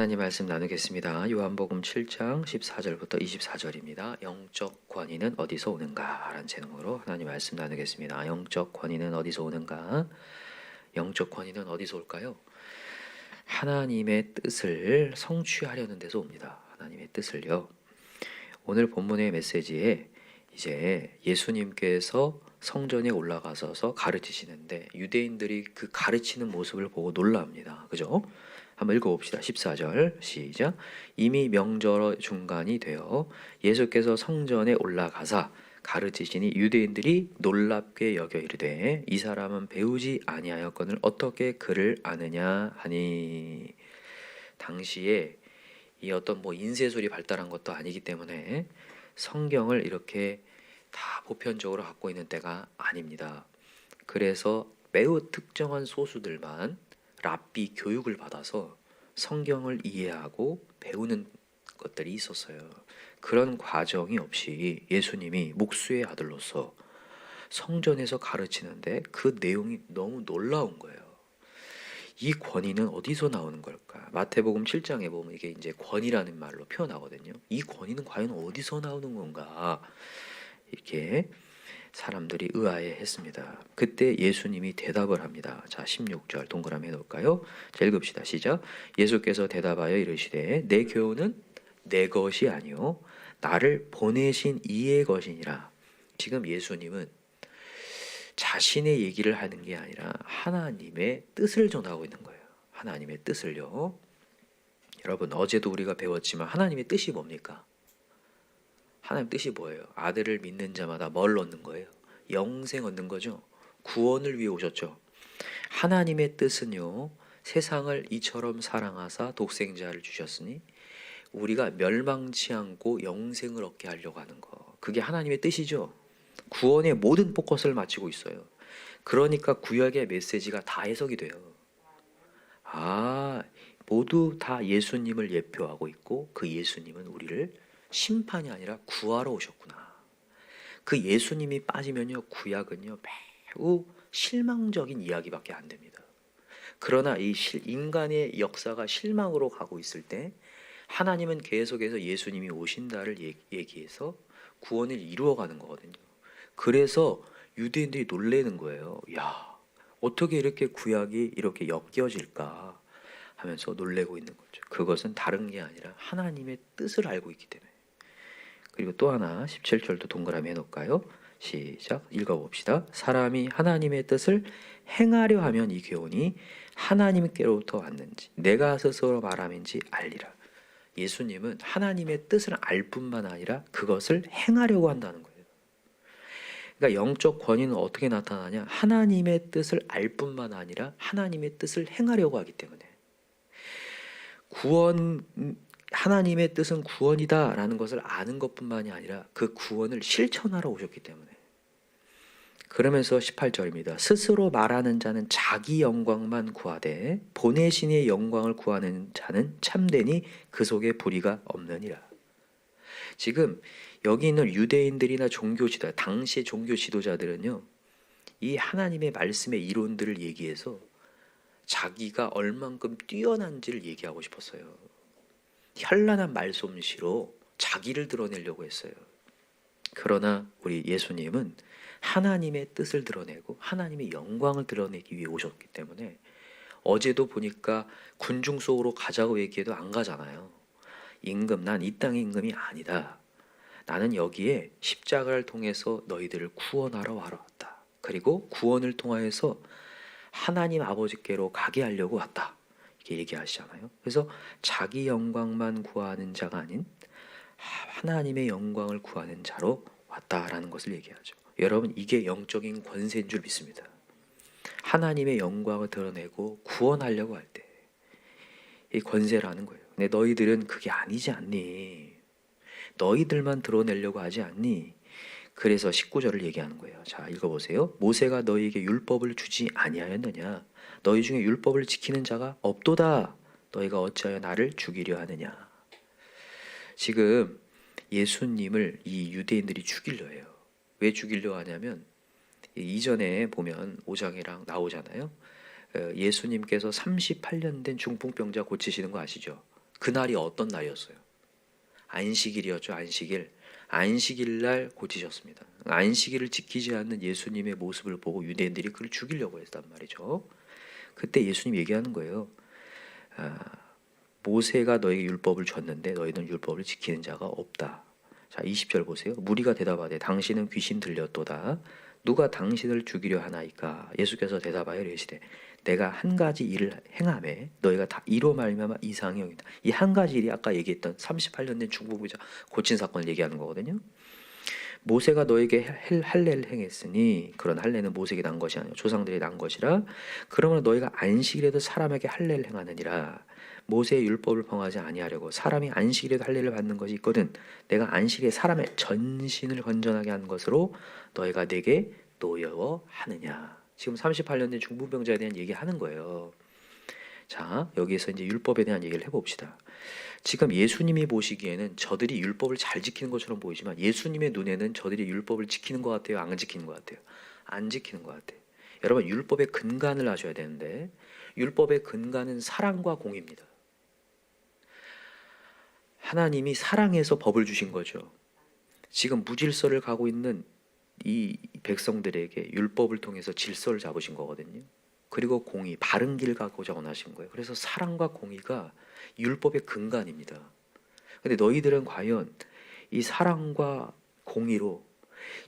하나님 말씀 나누겠습니다. 요한복음 7장 14절부터 24절입니다. 영적 권위는 어디서 오는가? 라는 제목으로 하나님 말씀 나누겠습니다. 영적 권위는 어디서 오는가? 영적 권위는 어디서 올까요? 하나님의 뜻을 성취하려는 데서 옵니다. 하나님의 뜻을요. 오늘 본문의 메시지에 이제 예수님께서 성전에 올라가셔서 가르치시는데 유대인들이 그 가르치는 모습을 보고 놀랍니다. 그죠? 한번 읽어봅시다. 14절 시작. 이미 명절 중간이 되어 예수께서 성전에 올라가사 가르치시니 유대인들이 놀랍게 여겨 이르되 이 사람은 배우지 아니하였거늘 어떻게 그를 아느냐 하니 당시에 이 어떤 뭐 인쇄술이 발달한 것도 아니기 때문에 성경을 이렇게 다 보편적으로 갖고 있는 때가 아닙니다. 그래서 매우 특정한 소수들만 랍비 교육을 받아서 성경을 이해하고 배우는 것들이 있었어요. 그런 과정이 없이 예수님이 목수의 아들로서 성전에서 가르치는데 그 내용이 너무 놀라운 거예요. 이 권위는 어디서 나오는 걸까? 마태복음 7장에 보면 이게 이제 권위라는 말로 표현하거든요. 이 권위는 과연 어디서 나오는 건가? 이렇게 사람들이 의아해 했습니다. 그때 예수님이 대답을 합니다. 자, 16절 동그라미 해 놓을까요? 자, 읽읍시다. 시작. 예수께서 대답하여 이르시되 내 교훈은 내 것이 아니요 나를 보내신 이의 것이니라. 지금 예수님은 자신의 얘기를 하는 게 아니라 하나님의 뜻을 전하고 있는 거예요. 하나님의 뜻을요. 여러분 어제도 우리가 배웠지만 하나님의 뜻이 뭡니까? 하나님 뜻이 뭐예요? 아들을 믿는 자마다 뭘 얻는 거예요? 영생 얻는 거죠. 구원을 위해 오셨죠. 하나님의 뜻은요. 세상을 이처럼 사랑하사 독생자를 주셨으니 우리가 멸망치 않고 영생을 얻게 하려고 하는 거. 그게 하나님의 뜻이죠. 구원의 모든 포커스를 맞추고 있어요. 그러니까 구약의 메시지가 다 해석이 돼요. 아, 모두 다 예수님을 예표하고 있고 그 예수님은 우리를 심판이 아니라 구하러 오셨구나. 그 예수님이 빠지면요, 구약은요, 매우 실망적인 이야기밖에 안 됩니다. 그러나 이 실- 인간의 역사가 실망으로 가고 있을 때 하나님은 계속해서 예수님이 오신다를 얘- 얘기해서 구원을 이루어가는 거거든요. 그래서 유대인들이 놀래는 거예요. 야, 어떻게 이렇게 구약이 이렇게 엮여질까 하면서 놀래고 있는 거죠. 그것은 다른 게 아니라 하나님의 뜻을 알고 있기 때문에. 그리고 또 하나 17절도 동그라미 해놓을까요? 시작 읽어봅시다. 사람이 하나님의 뜻을 행하려 하면 이 교훈이 하나님께로부터 왔는지 내가 스스로 말함인지 알리라. 예수님은 하나님의 뜻을 알 뿐만 아니라 그것을 행하려고 한다는 거예요. 그러니까 영적 권위는 어떻게 나타나냐? 하나님의 뜻을 알 뿐만 아니라 하나님의 뜻을 행하려고 하기 때문에 구원 하나님의 뜻은 구원이다라는 것을 아는 것뿐만이 아니라 그 구원을 실천하러 오셨기 때문에 그러면서 18절입니다. 스스로 말하는 자는 자기 영광만 구하되 보내신의 영광을 구하는 자는 참되니 그 속에 불의가 없느니라. 지금 여기 있는 유대인들이나 종교 지도 당시의 종교 지도자들은요. 이 하나님의 말씀의 이론들을 얘기해서 자기가 얼만큼 뛰어난지를 얘기하고 싶었어요. 현란한 말솜씨로 자기를 드러내려고 했어요. 그러나 우리 예수님은 하나님의 뜻을 드러내고 하나님의 영광을 드러내기 위해 오셨기 때문에 어제도 보니까 군중 속으로 가자고 얘기해도 안 가잖아요. 임금 난 이 땅의 임금이 아니다. 나는 여기에 십자가를 통해서 너희들을 구원하러 왔다. 그리고 구원을 통하여서 하나님 아버지께로 가게 하려고 왔다. 얘기하시잖아요. 그래서 자기 영광만 구하는 자가 아닌 하나님의 영광을 구하는 자로 왔다라는 것을 얘기하죠. 여러분 이게 영적인 권세인 줄 믿습니다. 하나님의 영광을 드러내고 구원하려고 할 때 이 권세라는 거예요. 근데 너희들은 그게 아니지 않니? 너희들만 드러내려고 하지 않니? 그래서 19절을 얘기하는 거예요. 자, 읽어보세요. 모세가 너희에게 율법을 주지 아니하였느냐? 너희 중에 율법을 지키는 자가 없도다. 너희가 어찌하여 나를 죽이려 하느냐? 지금 예수님을 이 유대인들이 죽이려 해요. 왜 죽이려 하냐면 이전에 보면 5장이랑 나오잖아요. 어, 예수님께서 38년 된 중풍병자 고치시는 거 아시죠? 그날이 어떤 날이었어요? 안식일이었죠. 안식일. 안식일 날 고치셨습니다. 안식일을 지키지 않는 예수님의 모습을 보고 유대인들이 그를 죽이려고 했단 말이죠. 그때 예수님 얘기하는 거예요. 아, 모세가 너에게 율법을 줬는데 너희는 율법을 지키는 자가 없다. 자, 20절 보세요. 무리가 대답하되 당신은 귀신 들렸도다. 누가 당신을 죽이려 하나이까? 예수께서 대답하여 이르시되 내가 한 가지 일을 행함에 너희가 다 이로 말미암아 이상이 여긴다. 이 한 가지 일이 아까 얘기했던 38년 된 중부부자 고친 사건을 얘기하는 거거든요. 모세가 너에게 할- 할례를 행했으니 그런 할례는 모세에게 난 것이 아니요 조상들이 난 것이라. 그러므로 너희가 안식일에도 사람에게 할례를 행하느니라. 모세의 율법을 범하지 아니하려고 사람이 안식일에도 할례를 받는 것이 있거든 내가 안식일에 사람의 전신을 건전하게 하는 것으로 너희가 내게 노여워 하느냐. 지금 38년 된 중풍병자에 대한 얘기하는 거예요 자 여기에서 이제 율법에 대한 얘기를 해봅시다 지금 예수님이 보시기에는 저들이 율법을 잘 지키는 것처럼 보이지만 예수님의 눈에는 저들이 율법을 지키는 것 같아요, 안 지키는 것 같아요? 안 지키는 것 같아요. 여러분 율법의 근간을 아셔야 되는데 율법의 근간은 사랑과 공입니다. 하나님이 사랑해서 법을 주신 거죠. 지금 무질서를 가고 있는 이 백성들에게 율법을 통해서 질서를 잡으신 거거든요. 그리고 공의, 바른 길 가고자 원하신 거예요. 그래서 사랑과 공의가 율법의 근간입니다. 근데 너희들은 과연 이 사랑과 공의로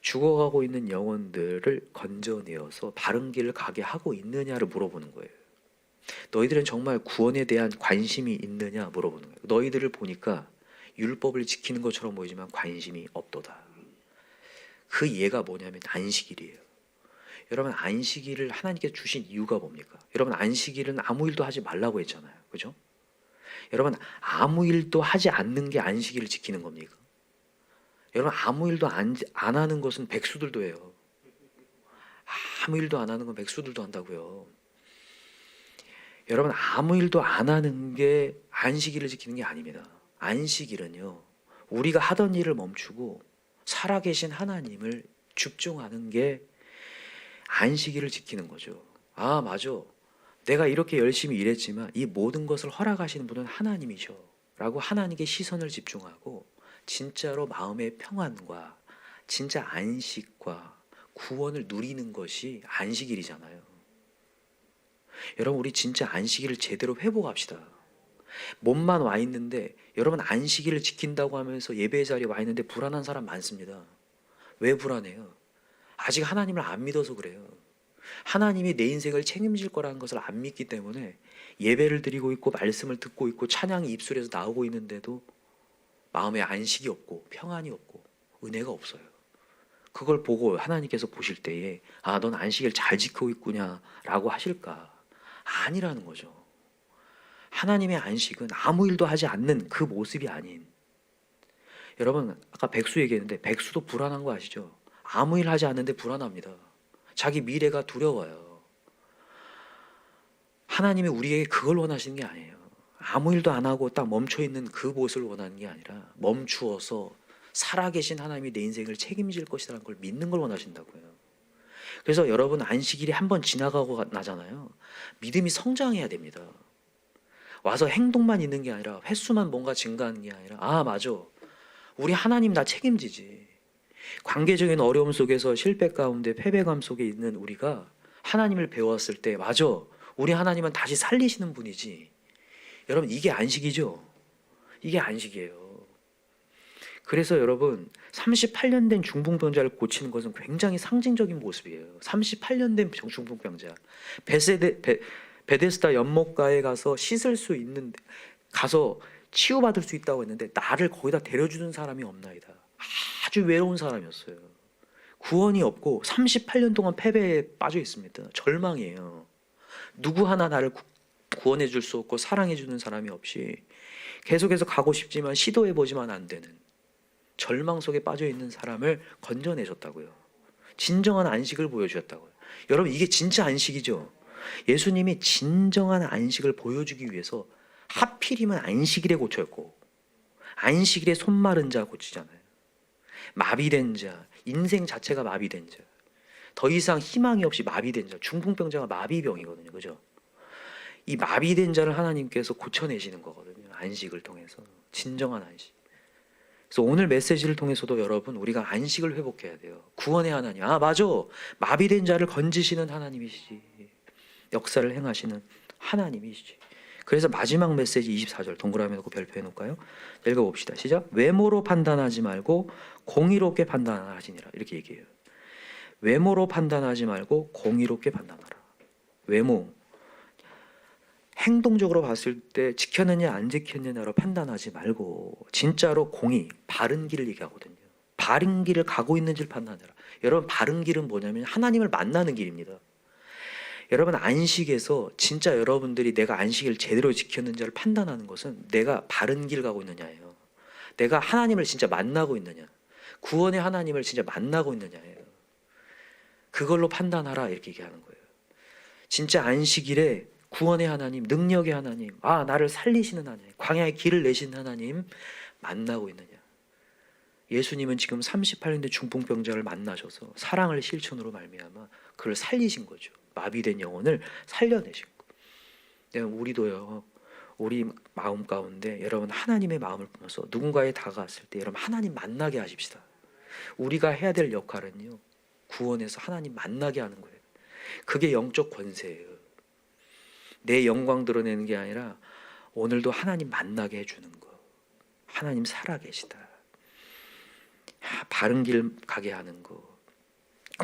죽어가고 있는 영혼들을 건져내어서 바른 길을 가게 하고 있느냐를 물어보는 거예요. 너희들은 정말 구원에 대한 관심이 있느냐 물어보는 거예요. 너희들을 보니까 율법을 지키는 것처럼 보이지만 관심이 없도다. 그 예가 뭐냐면 안식일이에요. 여러분 안식일을 하나님께 주신 이유가 뭡니까? 여러분 안식일은 아무 일도 하지 말라고 했잖아요. 그죠? 여러분 아무 일도 하지 않는 게 안식일을 지키는 겁니까? 여러분 아무 일도 안, 안 하는 것은 백수들도 해요. 아무 일도 안 하는 건 백수들도 한다고요. 여러분 아무 일도 안 하는 게 안식일을 지키는 게 아닙니다. 안식일은요. 우리가 하던 일을 멈추고 살아계신 하나님을 집중하는 게 안식일을 지키는 거죠. 아, 맞아. 내가 이렇게 열심히 일했지만 이 모든 것을 허락하시는 분은 하나님이셔. 라고 하나님께 시선을 집중하고 진짜로 마음의 평안과 진짜 안식과 구원을 누리는 것이 안식일이잖아요. 여러분, 우리 진짜 안식일을 제대로 회복합시다. 몸만 와 있는데 여러분 안식일을 지킨다고 하면서 예배 자리에 와 있는데 불안한 사람 많습니다. 왜 불안해요? 아직 하나님을 안 믿어서 그래요. 하나님이 내 인생을 책임질 거라는 것을 안 믿기 때문에 예배를 드리고 있고 말씀을 듣고 있고 찬양이 입술에서 나오고 있는데도 마음에 안식이 없고 평안이 없고 은혜가 없어요. 그걸 보고 하나님께서 보실 때에 아, 넌 안식일 잘 지키고 있구냐라고 하실까? 아니라는 거죠. 하나님의 안식은 아무 일도 하지 않는 그 모습이 아닌 여러분 아까 백수 얘기했는데 백수도 불안한 거 아시죠? 아무 일 하지 않는데 불안합니다. 자기 미래가 두려워요. 하나님이 우리에게 그걸 원하시는 게 아니에요. 아무 일도 안 하고 딱 멈춰 있는 그 모습을 원하는 게 아니라 멈추어서 살아계신 하나님이 내 인생을 책임질 것이라는 걸 믿는 걸 원하신다고요. 그래서 여러분 안식일이 한 번 지나가고 나잖아요. 믿음이 성장해야 됩니다. 와서 행동만 있는 게 아니라 횟수만 뭔가 증가하는 게 아니라 아 맞아 우리 하나님 나 책임지지 관계적인 어려움 속에서 실패 가운데 패배감 속에 있는 우리가 하나님을 배웠을 때 맞아. 우리 하나님은 다시 살리시는 분이지. 여러분 이게 안식이죠? 이게 안식이에요. 그래서 여러분 38년 된 중풍병자를 고치는 것은 굉장히 상징적인 모습이에요. 38년 된 중풍병자. 베세데 베, 베데스다 연못가에 가서 씻을 수 있는 가서 치유받을 수 있다고 했는데 나를 거기다 데려주는 사람이 없나이다. 아주 외로운 사람이었어요. 구원이 없고 38년 동안 패배에 빠져 있습니다. 절망이에요. 누구 하나 나를 구- 구원해 줄 수 없고 사랑해 주는 사람이 없이 계속해서 가고 싶지만 시도해 보지만 안 되는 절망 속에 빠져 있는 사람을 건져내셨다고요. 진정한 안식을 보여주셨다고요. 여러분 이게 진짜 안식이죠. 예수님이 진정한 안식을 보여주기 위해서 하필이면 안식일에 고쳤고 안식일에 손 마른 자 고치잖아요. 마비된 자, 인생 자체가 마비된 자, 더 이상 희망이 없이 마비된 자, 중풍병자가 마비병이거든요, 그죠? 이 마비된 자를 하나님께서 고쳐내시는 거거든요. 안식을 통해서 진정한 안식. 그래서 오늘 메시지를 통해서도 여러분 우리가 안식을 회복해야 돼요. 구원의 하나님. 아 맞아. 마비된 자를 건지시는 하나님이시지. 역사를 행하시는 하나님이시지. 그래서 마지막 메시지 24절 동그라미 놓고 별표해 놓을까요? 읽어봅시다. 시작. 외모로 판단하지 말고 공의롭게 판단하시니라 이렇게 얘기해요. 외모로 판단하지 말고 공의롭게 판단하라. 외모. 행동적으로 봤을 때 지켰느냐 안 지켰느냐로 판단하지 말고 진짜로 공의, 바른 길을 얘기하거든요. 바른 길을 가고 있는지를 판단해라. 여러분 바른 길은 뭐냐면 하나님을 만나는 길입니다. 여러분 안식에서 진짜 여러분들이 내가 안식을 제대로 지켰는지를 판단하는 것은 내가 바른 길 가고 있느냐예요. 내가 하나님을 진짜 만나고 있느냐. 구원의 하나님을 진짜 만나고 있느냐예요. 그걸로 판단하라 이렇게 얘기하는 거예요. 진짜 안식일에 구원의 하나님, 능력의 하나님, 아 나를 살리시는 하나님, 광야의 길을 내시는 하나님 만나고 있느냐. 예수님은 지금 38년대 중풍병자를 만나셔서 사랑을 실천으로 말미암아 그를 살리신 거죠. 마비된 영혼을 살려내신 거. 네, 우리도요. 우리 마음 가운데 여러분 하나님의 마음을 품어서 누군가에 다가왔을 때 여러분 하나님 만나게 하십시다. 우리가 해야 될 역할은요. 구원에서 하나님 만나게 하는 거예요. 그게 영적 권세예요. 내 영광 드러내는 게 아니라 오늘도 하나님 만나게 해주는 거. 하나님 살아계시다. 아, 바른 길 가게 하는 거.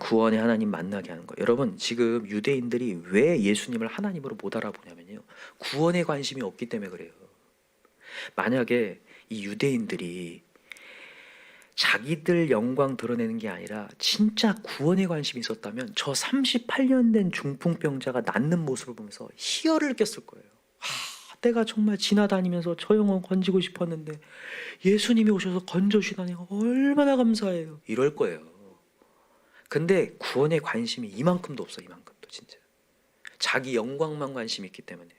구원의 하나님 만나게 하는 거. 여러분 지금 유대인들이 왜 예수님을 하나님으로 못 알아보냐면요. 구원에 관심이 없기 때문에 그래요. 만약에 이 유대인들이 자기들 영광 드러내는 게 아니라 진짜 구원에 관심이 있었다면 저 38년 된 중풍병자가 낫는 모습을 보면서 희열을 느꼈을 거예요. 아, 내가 정말 지나다니면서 저 영혼 건지고 싶었는데 예수님이 오셔서 건져주시다니 얼마나 감사해요. 이럴 거예요. 근데 구원에 관심이 이만큼도 없어 이만큼도 진짜. 자기 영광만 관심이 있기 때문에.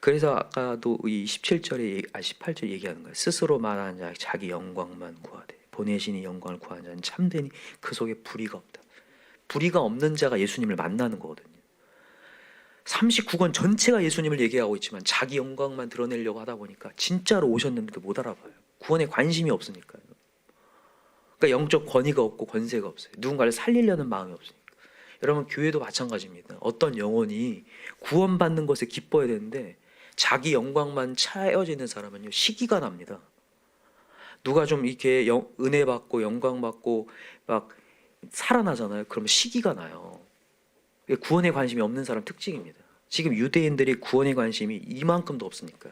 그래서 아까도 이 17절에 아 18절 얘기하는 거예요. 스스로 말하는 자 자기 영광만 구하되 보내시니 영광을 구하는 자는 참되니 그 속에 불의가 없다. 불의가 없는 자가 예수님을 만나는 거거든요. 39권 전체가 예수님을 얘기하고 있지만 자기 영광만 드러내려고 하다 보니까 진짜로 오셨는데도 못 알아봐요. 구원에 관심이 없으니까요 그러니까 영적 권위가 없고 권세가 없어요. 누군가를 살리려는 마음이 없으니까. 여러분 교회도 마찬가지입니다. 어떤 영혼이 구원받는 것에 기뻐야 되는데 자기 영광만 차여지는 사람은요 시기가 납니다. 누가 좀 이렇게 영, 은혜 받고 영광 받고 막 살아나잖아요. 그러면 시기가 나요. 구원에 관심이 없는 사람 특징입니다. 지금 유대인들이 구원에 관심이 이만큼도 없으니까.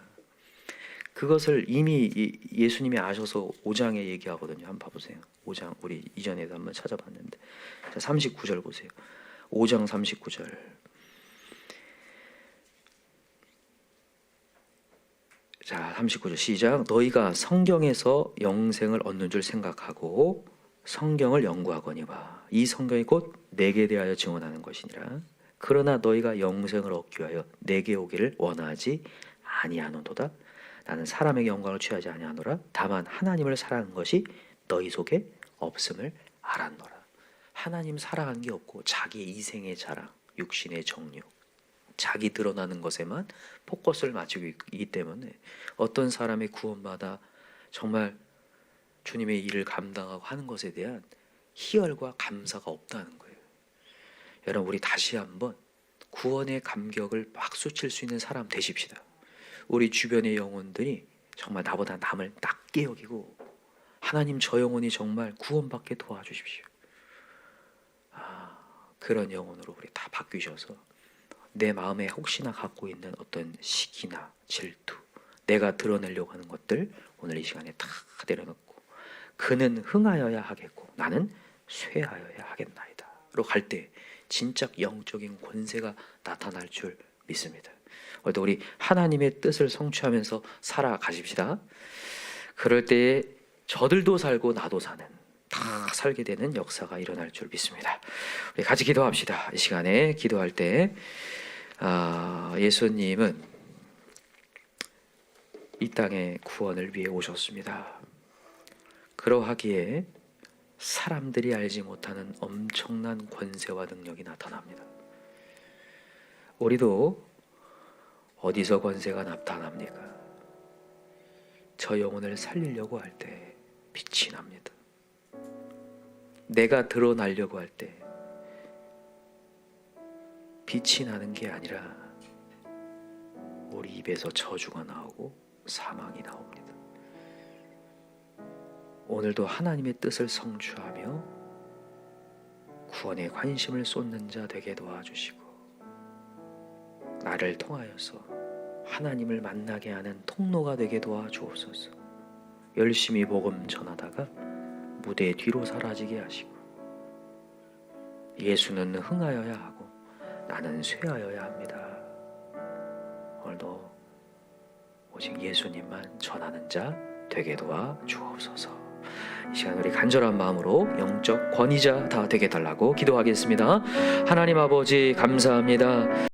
그것을 이미 이- 예수님이 아셔서 5장에 얘기하거든요. 한번 봐보세요. 5장 우리 이전에도 한번 찾아봤는데 자 39절 보세요. 5장 39절. 자 39절 시작. 너희가 성경에서 영생을 얻는 줄 생각하고 성경을 연구하거니와 이 성경이 곧 내게 대하여 증언하는 것이니라. 그러나 너희가 영생을 얻기 위하여 내게 오기를 원하지 아니하노도다. 나는 사람의 영광을 취하지 아니하노라. 다만 하나님을 사랑하는 것이 너희 속에 없음을 알았노라. 하나님 사랑하는 게 없고 자기의 이생의 자랑, 육신의 정욕, 자기 드러나는 것에만 포커스를 맞추고 있기 때문에 어떤 사람의 구원받아 정말 주님의 일을 감당하고 하는 것에 대한 희열과 감사가 없다는 거예요. 여러분 우리 다시 한번 구원의 감격을 박수 칠 수 있는 사람 되십시다. 우리 주변의 영혼들이 정말 나보다 남을 낮게 여기고 하나님 저 영혼이 정말 구원받게 도와주십시오. 아, 그런 영혼으로 우리 다 바뀌셔서 내 마음에 혹시나 갖고 있는 어떤 시기나 질투, 내가 드러내려고 하는 것들 오늘 이 시간에 다 내려놓고 그는 흥하여야 하겠고 나는 쇠하여야 하겠나이다로 갈 때 진짜 영적인 권세가 나타날 줄 믿습니다. 오늘도 우리 하나님의 뜻을 성취하면서 살아가십시다. 그럴 때에 저들도 살고 나도 사는 다 살게 되는 역사가 일어날 줄 믿습니다. 우리 같이 기도합시다. 이 시간에 기도할 때 아, 예수님은 이 땅에 구원을 위해 오셨습니다. 그러하기에 사람들이 알지 못하는 엄청난 권세와 능력이 나타납니다. 우리도 어디서 권세가 나타납니까? 저 영혼을 살리려고 할 때 빛이 납니다. 내가 드러나려고 할 때 빛이 나는 게 아니라 우리 입에서 저주가 나오고 사망이 나옵니다. 오늘도 하나님의 뜻을 성취하며 구원에 관심을 쏟는 자 되게 도와주시고 나를 통하여서 하나님을 만나게 하는 통로가 되게 도와주옵소서. 열심히 복음 전하다가 무대 뒤로 사라지게 하시고 예수는 흥하여야 하고 나는 쇠하여야 합니다. 오늘도 오직 예수님만 전하는 자 되게 도와 주옵소서. 이 시간 우리 간절한 마음으로 영적 권위자 다 되게 달라고 기도하겠습니다. 하나님 아버지 감사합니다.